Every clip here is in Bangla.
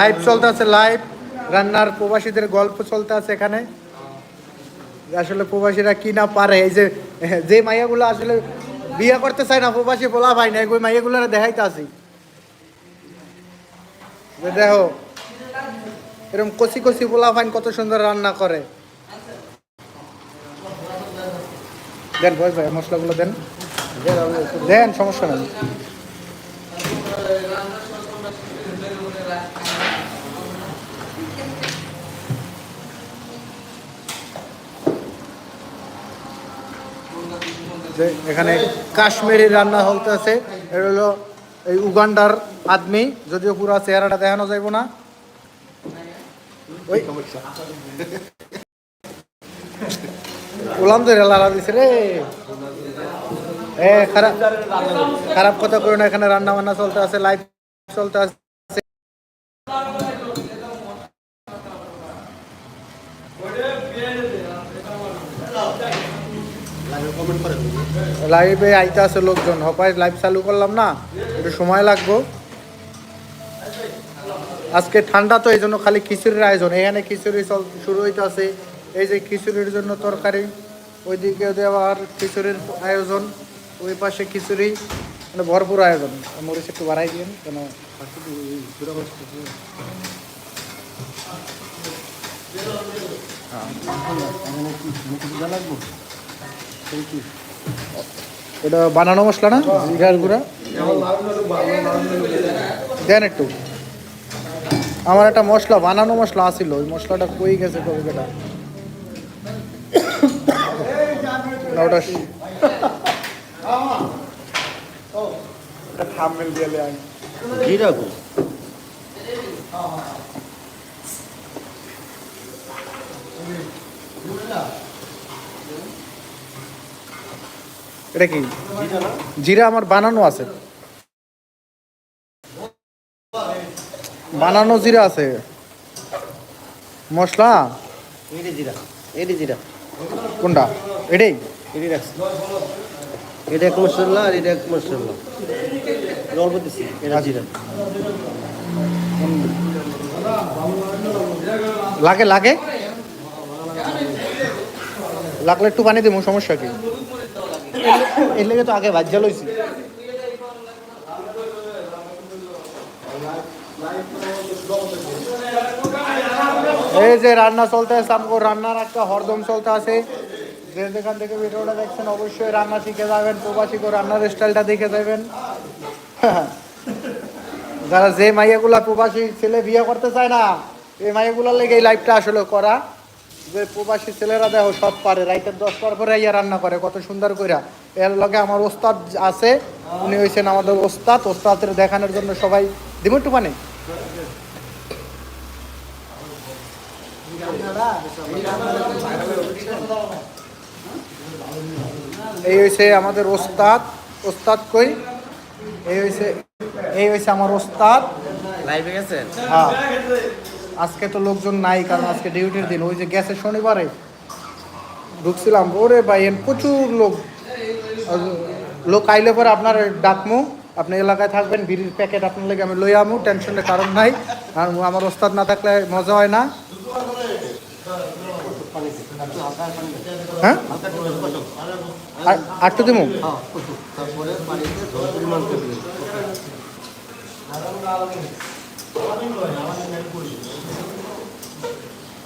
লাইভ চলতে আছে লাইভ রান্নার প্রবাসীদের গল্প চলতে আছে এখানে। আসলে প্রবাসীরা কি না পারে, এই যে যে মাইয়াগুলো আসলে বিয়ে করতে চাই না প্রবাসী বলা ভাই না ওই এগুলো দেখাইতে আসি। দেখো এরকম কচি কচি পোলা ফাইন কত সুন্দর রান্না করে। দেন ভয় ভাই মশলাগুলো দেন। দেন সমস্যা নেই। যে এখানে কাশ্মীরি রান্না হলতে আছে এটা হলো এই উগান্ডার আদমি। যদিও পুরো চেহারাটা দেখানো যাইব না। ওলাম লালা এ, খারাপ খারাপ কথা করো না, এখানে রান্না বান্না চলতে আছে লাইভ চলতে আছে কমেন্ট করে লাইভে আইতে আছে লোকজন। হপাই লাইভ চালু করলাম না একটু সময় লাগবো। আজকে ঠান্ডা তো এই জন্য খালি খিচুড়ির আয়োজন। এখানে খিচুড়ি চল শুরু হইতে আছে এই যে খিচুড়ির জন্য তরকারি ওইদিকে দেওয়ার খিচুড়ির আয়োজন ওই পাশে খিচুড়ি মানে ভরপুর আয়োজন। মরিচ একটু বাড়াই দিন কেন এটা বানানো মশলা না? জিরার গুঁড়া? দেন একটু। আমার একটা মশলা বানানো মশলা আসিল ওই মশলাটা কই গেছে কবে কেটা? না, ওটা থামমেল দিয়ে আনি জিরা গো এটা কি? জিরা আমার বানানো আছে। বানানো জিরা আছে। মশলা? জিরা জিরা। কোনটা? এটাই? রাখছি। এটা এক মশলা আর এটা এক মশলা। অল্প দিচ্ছি এটা জিরা। লাগে লাগে? লাগলে একটু পানি দেবো সমস্যা কি? এর লেগে তো আগে ভাজ্যা লইছি। এই যে রান্না চলতে আছে, আমগো রান্নার একটা হরদম চলতে আছে। যে যেখান থেকে ভিডিওটা দেখছেন, অবশ্যই রান্না শিখে যাবেন, প্রবাসী করে রান্নার স্টাইলটা দেখে যাবেন। যারা যে মাইয়াগুলা প্রবাসী ছেলে বিয়ে করতে চায় না, এই মাইয়াগুলার লেগে এই লাইফটা আসলে করা। যে প্রবাসী ছেলেরা দেখো সব পারে রাইতের দশ পর পরে ইয়া রান্না করে কত সুন্দর করে এর লগে আমার ওস্তাদ আছে উনি হয়েছেন আমাদের ওস্তাদ ওস্তাদের দেখানোর জন্য সবাই দিব একটু পানি? এই হয়েছে আমাদের ওস্তাদ ওস্তাদ কই? এই হয়েছে এই হয়েছে আমার ওস্তাদ। লাইভে গেছেন? হ্যাঁ। আজকে তো লোকজন নাই, কারণ আজকে ডিউটির দিন। ওই যে গেছে শনিবারে। ঢুকছিলাম। ওরে ভাই, এন প্রচুর লোক। লোক আইলে পরে আপনার ডাকমু। আপনি এলাকায় থাকবেন, বিড়ির প্যাকেট আপনার লেগে আমি লই আমু, টেনশনের কারণ নাই। আর আমার ওস্তাদ না থাকলে মজা হয় না। হ্যাঁ? দিমু? তারপরে পানিতে জল পরিমাণ করে দিবেন আমার নেটে বাইরাম বাইরাম করে বুঝছেন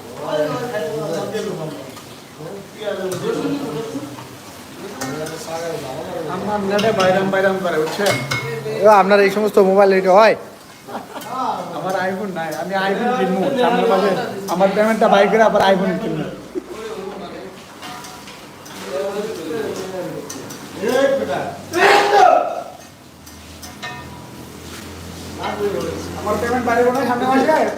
এ, আপনার এই সমস্ত মোবাইল এটা হয়? আমার আইফোন নাই, আমি আইফোন কিনবো সামনের মাসে আমার পেমেন্টটা বাইকের আবার আইফোন কিনবো। আমার পেমেন্ট বাড়িব না সামনের মাসে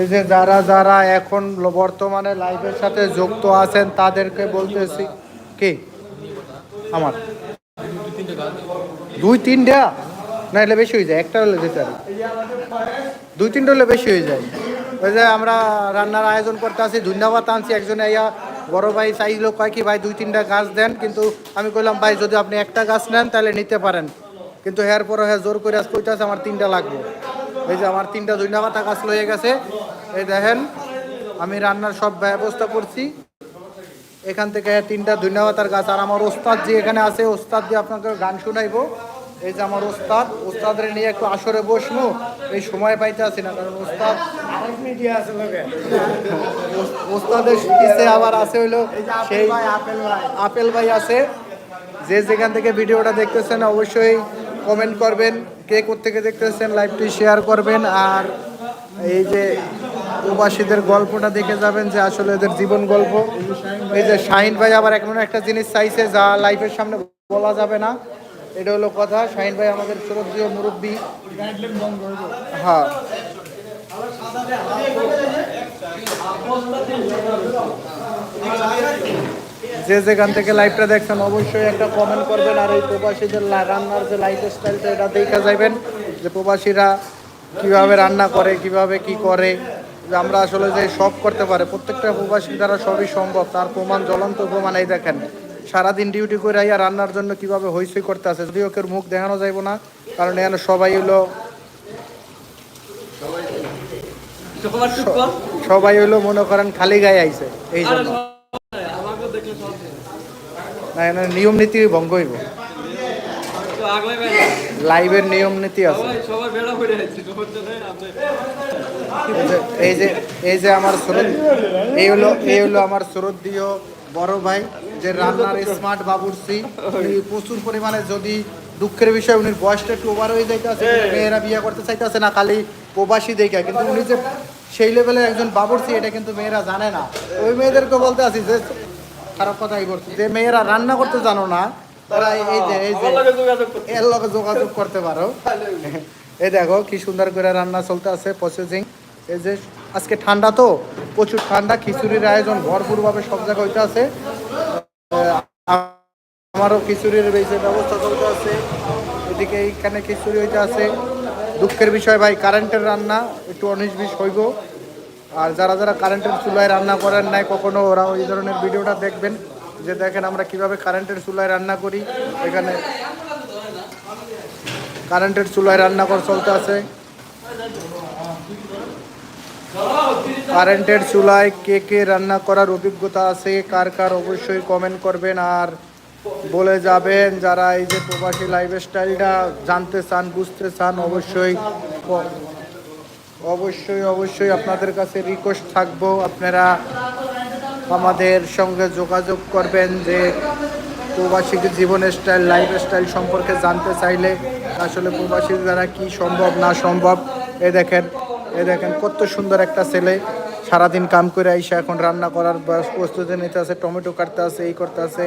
এই যে যারা যারা এখন বর্তমানে লাইভের সাথে যুক্ত আছেন, তাদেরকে বলতেছি কি? আমার। দুই তিনটা? না এলে বেশি হয়ে যায়, একটা হলে যেতে পারি। দুই তিনটা হলে বেশি হয়ে যায়। ওই যে আমরা রান্নার আয়োজন করতে আছি, ধন্যবাদ আনছি একজনে। আইয়া বড় ভাই চাইলো কয় কি, ভাই, দুই তিনটা গাছ দেন। কিন্তু আমি কইলাম, ভাই, যদি আপনি একটা গাছ নেন, তাহলে নিতে পারেন। কিন্তু হের পরে হ্যাঁ জোর করে আজ কইতাছে, আমার তিনটা লাগবে। এই যে আমার তিনটা ধন্যবাদ গাছ লয়ে গেছে। এই দেখেন আমি রান্নার সব ব্যবস্থা করছি। এখান থেকে তিনটা ধন্যবাদার গাছ আর আমার ওস্তাদ যে এখানে আছে ওস্তাদ দিয়ে আপনাকে গান শুনাইবো। এই যে আমার ওস্তাদ ওস্তাদের নিয়ে একটু আসরে বসবো। এই সময় পাইতে আছি না কারণ ওস্তাদ ওস্তাদের পিছে আবার আছে হইল সেই আপেল ভাই। আপেল ভাই আছে। যে যেখান থেকে ভিডিওটা দেখতেছেন অবশ্যই কমেন্ট করবেন। কে থেকে দেখতেছেন লাইভটি শেয়ার করবেন। আর এই যে প্রবাসীদের গল্পটা দেখে যাবেন যে আসলে এদের জীবন গল্প। এই যে শাহিন ভাই আবার এমন একটা জিনিস চাইছে যা লাইফের সামনে বলা যাবে না। এটা হলো কথা, শাহিন ভাই আমাদের শ্রদ্ধীয় মুরব্বী। হ্যাঁ। যে যেখান থেকে লাইভটা দেখছেন, অবশ্যই একটা কমেন্ট করবেন আর এই প্রবাসীদের রান্নার যে লাইফ স্টাইলটা এটা দেখা যাবেন যে প্রবাসীরা কীভাবে রান্না করে, কীভাবে কি করে। যে আমরা আসলে যে সব করতে পারে, প্রত্যেকটা প্রবাসী দ্বারা সবই সম্ভব। তার প্রমাণ, জ্বলন্ত প্রমাণ এই দেখেন। সারাদিন ডিউটি করে আইয়া রান্নার জন্য কীভাবে হইসই করতে আছে যদিও ওকে মুখ দেখানো যাইব না, কারণ এখানে সবাই হলো সবাই হইল মনে করেন খালি গায়ে আইছে, এই জন্য। নিয়ম নীতি ভঙ্গ হইব। লাইভের নিয়ম নীতি আছে। এই যে- এই যে আমার শ্রদ্ধ এই হলো এই হলো আমার শ্রদ্ধীয় বড় ভাই যে রান্নার স্মার্ট বাবুর্চি উনি প্রচুর পরিমাণে যদি দুঃখের বিষয় উনি বয়সটা একটু ওভার হয়ে যাইতেছে মেয়েরা বিয়ে করতে চাইতেছে না খালি প্রবাসী দেখে। কিন্তু উনি যে সেই লেভেলের একজন বাবুর্চি এটা কিন্তু মেয়েরা জানে না। ওই মেয়েদেরকে বলতে আছি যে খারাপ কথাই করছি যে মেয়েরা রান্না করতে জানো না তারা এই যে এই যে এর লগে যোগাযোগ করতে পারো। এই দেখো কি সুন্দর করে রান্না চলতে আছে প্রসেসিং এই যে আজকে ঠান্ডা তো প্রচুর ঠান্ডা খিচুড়ির আয়োজন ভরপুর ভাবে সব জায়গায় হইতে আছে। আমারও খিচুড়ির ব্যবস্থা চলতে আছে। এদিকে এইখানে খিচুড়ি হইতে আছে। দুঃখের বিষয় ভাই কারেন্টের রান্না একটু উনিশ বিশ হইব। আর যারা যারা কারেন্টের চুলায় রান্না করেন নাই কখনো ওরা ওই ধরনের ভিডিওটা দেখবেন। যে দেখেন আমরা কীভাবে কারেন্টের চুলায় রান্না করি। এখানে কারেন্টের চুলায় রান্না করা চলতে আছে। কারেন্টের চুলায় কে কে রান্না করার অভিজ্ঞতা আছে, কার কার অবশ্যই কমেন্ট করবেন। আর বলে যাবেন, যারা এই যে প্রবাসী লাইফস্টাইলটা জানতে চান, বুঝতে চান, অবশ্যই অবশ্যই অবশ্যই আপনাদের কাছে রিকোয়েস্ট থাকব। আপনারা আমাদের সঙ্গে যোগাযোগ করবেন যে প্রবাসী জীবনের স্টাইল লাইফ স্টাইল সম্পর্কে জানতে চাইলে আসলে প্রবাসী দ্বারা কি সম্ভব, না সম্ভব? এ দেখেন এ দেখেন কত সুন্দর একটা ছেলে। সারাদিন কাম করে আইসা এখন রান্না করার প্রস্তুতি নিতে আছে, টমেটো কাটতে আছে, এই করতে আছে।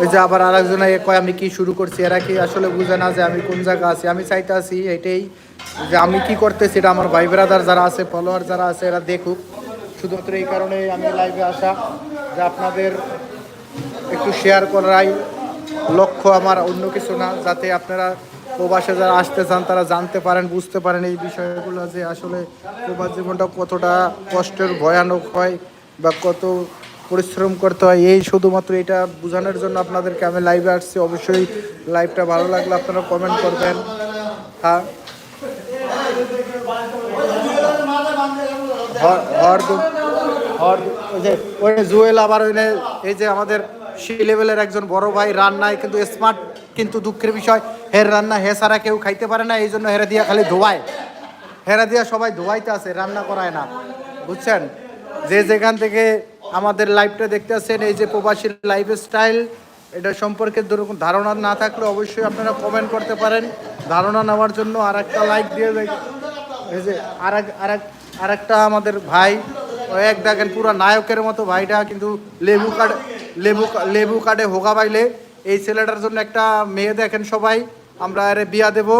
ওই যে আবার আরেকজন কয়, আমি কি শুরু করছি? এরা কি আসলে বুঝে না যে আমি কোন জায়গা আছি? আমি চাইতে আছি এটাই যে আমি কি করতেছি, এটা আমার ভাই ব্রাদার যারা আছে ফলোয়ার যারা আছে, এরা দেখুক। শুধুমাত্র এই কারণে আমি লাইভে আসা যে আপনাদের একটু শেয়ার করাই। লক্ষ্য আমার অন্য কিছু না, যাতে আপনারা প্রবাসে যারা আসতে চান, তারা জানতে পারেন, বুঝতে পারেন এই বিষয়গুলো যে আসলে প্রবাস জীবনটা কতটা কষ্টের, ভয়ানক হয় বা কত পরিশ্রম করতে হয়। এই শুধুমাত্র এটা বোঝানোর জন্য আপনাদেরকে আমি লাইভে আসছি। অবশ্যই লাইভটা ভালো লাগলে আপনারা কমেন্ট করবেন। হ্যাঁ। জুয়েল আবার ওই এই যে আমাদের সেই লেভেলের একজন বড় ভাই, রান্নায় কিন্তু স্মার্ট কিন্তু দুঃখের বিষয়, হের রান্না হে ছাড়া কেউ খাইতে পারে না এই জন্য হেরা দিয়া খালি ধোয়ায়। হেরা দিয়া সবাই ধোয়াইতে আছে রান্না করায় না। বুঝছেন? যে যেখান থেকে আমাদের লাইভটা দেখতে আসছেন, এই যে প্রবাসীর লাইফ স্টাইল এটা সম্পর্কে ধারণা না থাকলে অবশ্যই আপনারা কমেন্ট করতে পারেন। ধারণা নেওয়ার জন্য আর একটা লাইক দিয়ে এই যে আর এক আর এক আর একটা আমাদের ভাই এক দেখেন পুরো নায়কের মতো ভাইটা, কিন্তু লেবু কার্ড, লেবু লেবু কার্ডে হোগা পাইলে এই ছেলেটার জন্য একটা মেয়ে দেখেন সবাই, আমরা আরে বিয়া দেবো।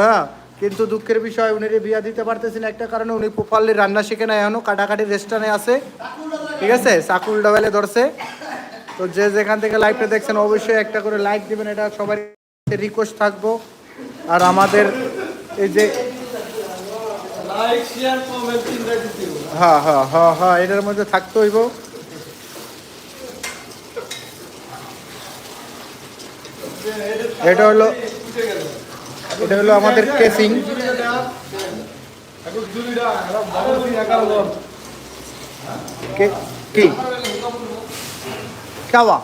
হ্যাঁ কিন্তু দুঃখের বিষয় উনি রে বিয়া দিতে পারতেছেন একটা কারণে উনি প্রপারলি রান্না শিখে না এখনও কাটাকাটি রেস্টুরেন্টে আছে। ঠিক আছে? সাকুল ডাবেলে ধরছে। তো যে যেখান থেকে লাইভটা দেখছেন অবশ্যই একটা করে লাইক দিবেন। এটা সবাই রিকোয়েস্ট থাকব। আর আমাদের এই যে। হ্যাঁ হ্যাঁ হ্যাঁ হ্যাঁ এটার মধ্যে থাকতে হইব। এটা হলো এটা হলো আমাদের কেসিং কি কাওয়া।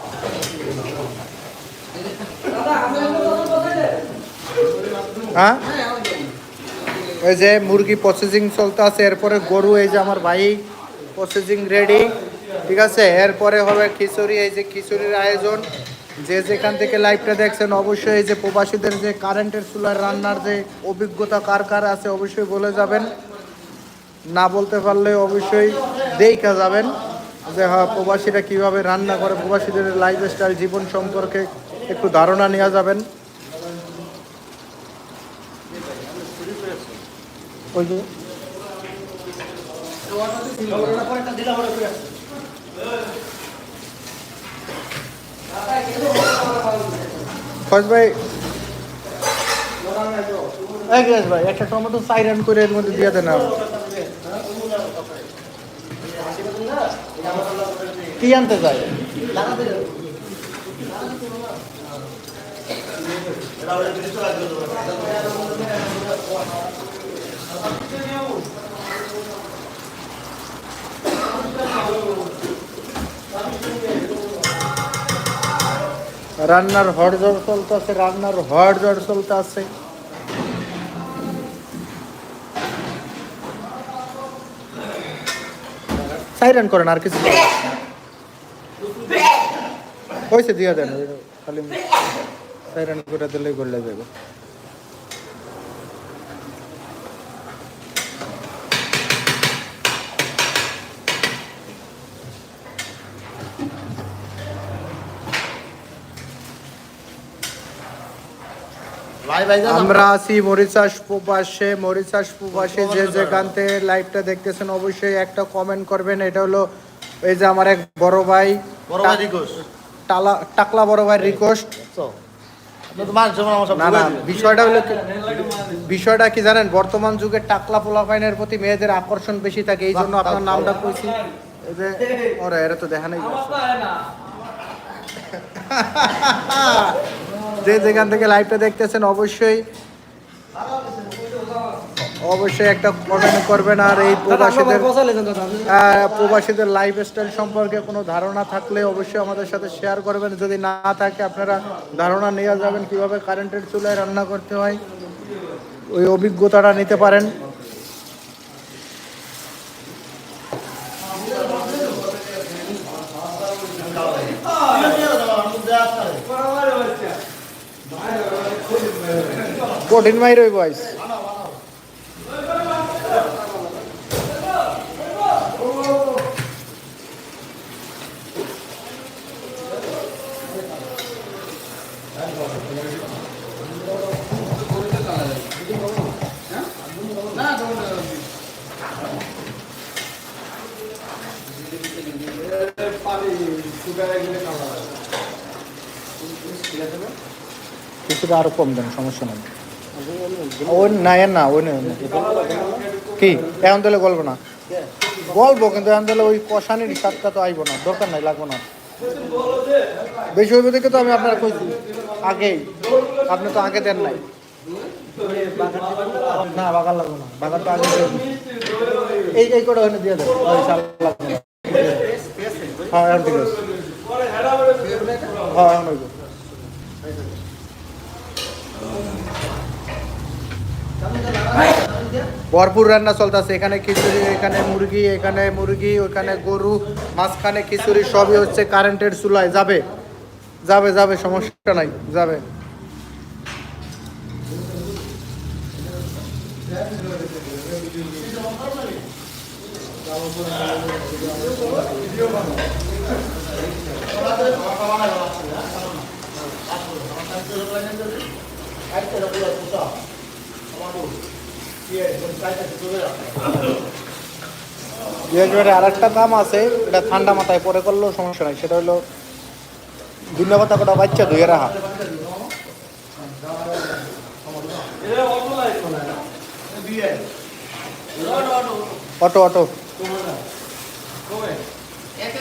হ্যাঁ? এই যে মুরগি প্রসেসিং চলতে আছে, এরপরে গরু, এই যে আমার ভাই প্রসেসিং রেডি ঠিক আছে? এরপরে হবে খিচুড়ি, এই যে খিচুড়ির আয়োজন। যে যেখান থেকে লাইভটা দেখছেন, অবশ্যই যে প্রবাসীদের যে কারেন্টের চুলার রান্নার যে অভিজ্ঞতা কার কার আছে, অবশ্যই বলে যাবেন। না বলতে পারলে অবশ্যই দেখা যাবেন যে হ্যাঁ প্রবাসীরা কীভাবে রান্না করে, প্রবাসীদের লাইফ স্টাইল জীবন সম্পর্কে একটু ধারণা নেওয়া যাবেন। ওই যে। ফয়েজ ভাই গ্লাস ভাই, একটা টমেটো সাইরান করে এর মধ্যে দিয়ে দেন। কি আনতে চাই রান্নার হড়জড় চলতে আছে, রান্নার হড়জড় চলতে আছে সাইরান করেন, আর কিছু। হয়েছে দিয়ে দেন খালি সাইরান করে দিলেই করলে যাবে আমরা আছি মরিচাস প্রবাসে মরিচাস প্রবাসে যে যেখান থেকে লাইভটা দেখতেছেন অবশ্যই একটা কমেন্ট করবেন। এটা হলো এই যে আমার এক বড় ভাই টালা টাকলা বড় ভাই রিকোয়েস্ট না না বিষয়টা হলো কি বিষয়টা কি জানেন? বর্তমান যুগে টাকলা পোলাপাইনের প্রতি মেয়েদের আকর্ষণ বেশি থাকে এই জন্য আপনার নামটা কইছি। এই যে ওরে এরা তো দেখা নাই যে যেখান থেকে লাইভটা দেখতেছেন অবশ্যই অবশ্যই একটা কমেন্ট করবেন। আর এই প্রবাসীদের প্রবাসীদের লাইফ স্টাইল সম্পর্কে কোনো ধারণা থাকলে অবশ্যই আমাদের সাথে শেয়ার করবেন। যদি না থাকে আপনারা ধারণা নিয়ে যাবেন কীভাবে কারেন্টের চুলায় রান্না করতে হয়। ওই অভিজ্ঞতাটা নিতে পারেন। কঠিন মাই রই বয়স পানি হয় কিছুটা আরও কম দেন, সমস্যা নেই। ওই না না ওই না। কি? এখন তাহলে গল্প না? গল্প কিন্তু এখন তাহলে ওই কষানির স্বাদটা তো আইব না, দরকার নাই, লাগবো না। বেশি হইব দেখে তো আমি আপনার কইছি, আগেই। আপনি তো আগে দেন নাই। না বাগার লাগবো না বাগার তো আগে এই এই করে ওখানে দিয়ে না হ্যাঁ এখন ঠিক আছে হ্যাঁ এখন হইব ভরপুর রান্না চলতেছে এখানে খিচুড়ি এখানে মুরগি এখানে মুরগি ওখানে গরু মাঝখানে খিচুড়ি সবই হচ্ছে কারেন্টের চুলায় যাবে যাবে যাবে সমস্যা নাই যাবে বিহাজবারে আর একটা কাম আছে, এটা ঠান্ডা মাথায় পরে করলেও সমস্যা নাই, সেটা হলো দুনিয়া কথা কটা বাচ্চা ধুয়ে রাখা। Auto auto.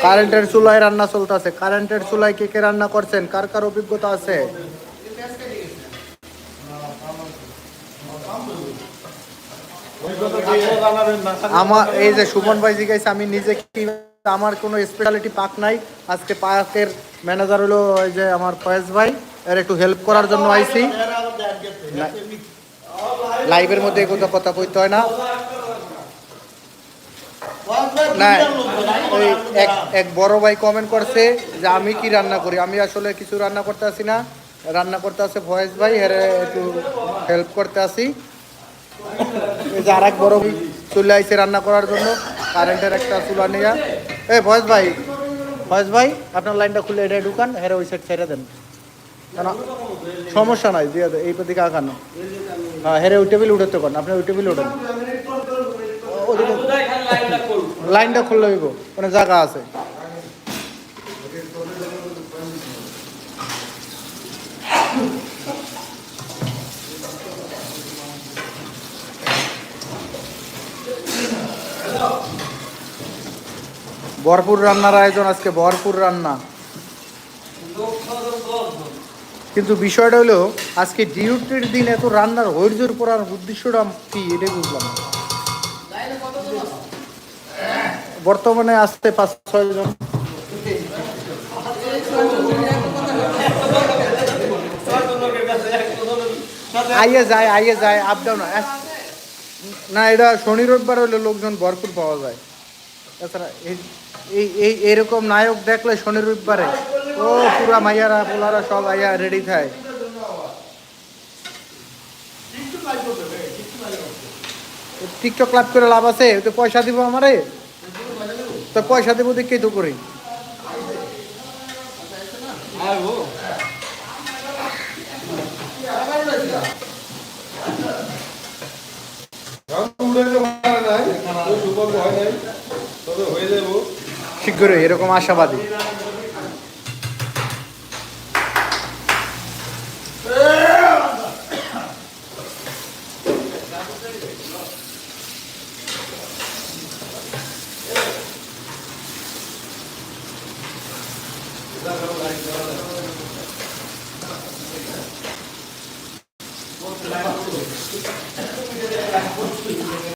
কারেন্টের চুলায় রান্না চলতেছে, কারেন্টের চুলায় কে কে রান্না করছেন, কার কার অভিজ্ঞতা আছে? আমার এই যে সুমন ভাই জিজ্ঞাসা, আমি নিজে কি আমার কোনো স্পেশালিটি পাক নাই? আজকে পাকের ম্যানেজার হলো ওই যে আমার ফয়েজ ভাই, এর একটু হেল্প করার জন্য আইছি। লাইভের মধ্যে এগুলো কথা কইতে হয় না। না ওই এক এক বড় ভাই কমেন্ট করছে যে আমি কি রান্না করি? আমি আসলে কিছু রান্না করতে আসি না। রান্না করতে আসে ফয়েজ ভাই, এর একটু হেল্প করতে আসি। এই যে আর এক বড় চলে আইছে রান্না করার জন্য কারেন্টের একটা চুলা নিয়ে। এ ফয়েজ ভাই ফয়েজ ভাই আপনার লাইনটা খুলে এটা ঢুকান হেরে ওই সাইড ছেড়ে দেন। কেন? সমস্যা নাই দিয়ে এই প্রতিকে আঁকানো হ্যাঁ হেরে ওই টেবিল উঠাতে পারেন আপনি ওই টেবিল উঠেন। লাইনটা খুললে হইব মানে জায়গা আছে। ভরপুর রান্নার আয়োজন আজকে, ভরপুর রান্না। কিন্তু বিষয়টা হলো, আজকে ডিউটির দিন এত রান্নার হৈর্যর পড়ার উদ্দেশ্যটা কি, এটাই বুঝলাম বর্তমানে আসতে পাঁচ, ছয় জন। আইয়ে যায় আইয়ে যায় আপ ডাউন না, এটা শনি রোববার হলে লোকজন ভরপুর পাওয়া যায়। তাছাড়া এই- এই, এরকম নায়ক দেখলে শনি রবিবারে। ও, পুরা মাইয়ারা, পোলারা সব আইয়া রেডি থাকে টিকটক লাভ করে লাভ আছে? তো পয়সা দিব আমারে? তো পয়সা দিব দেখেই তো করি। শীঘ্রই এরকম আশাবাদী।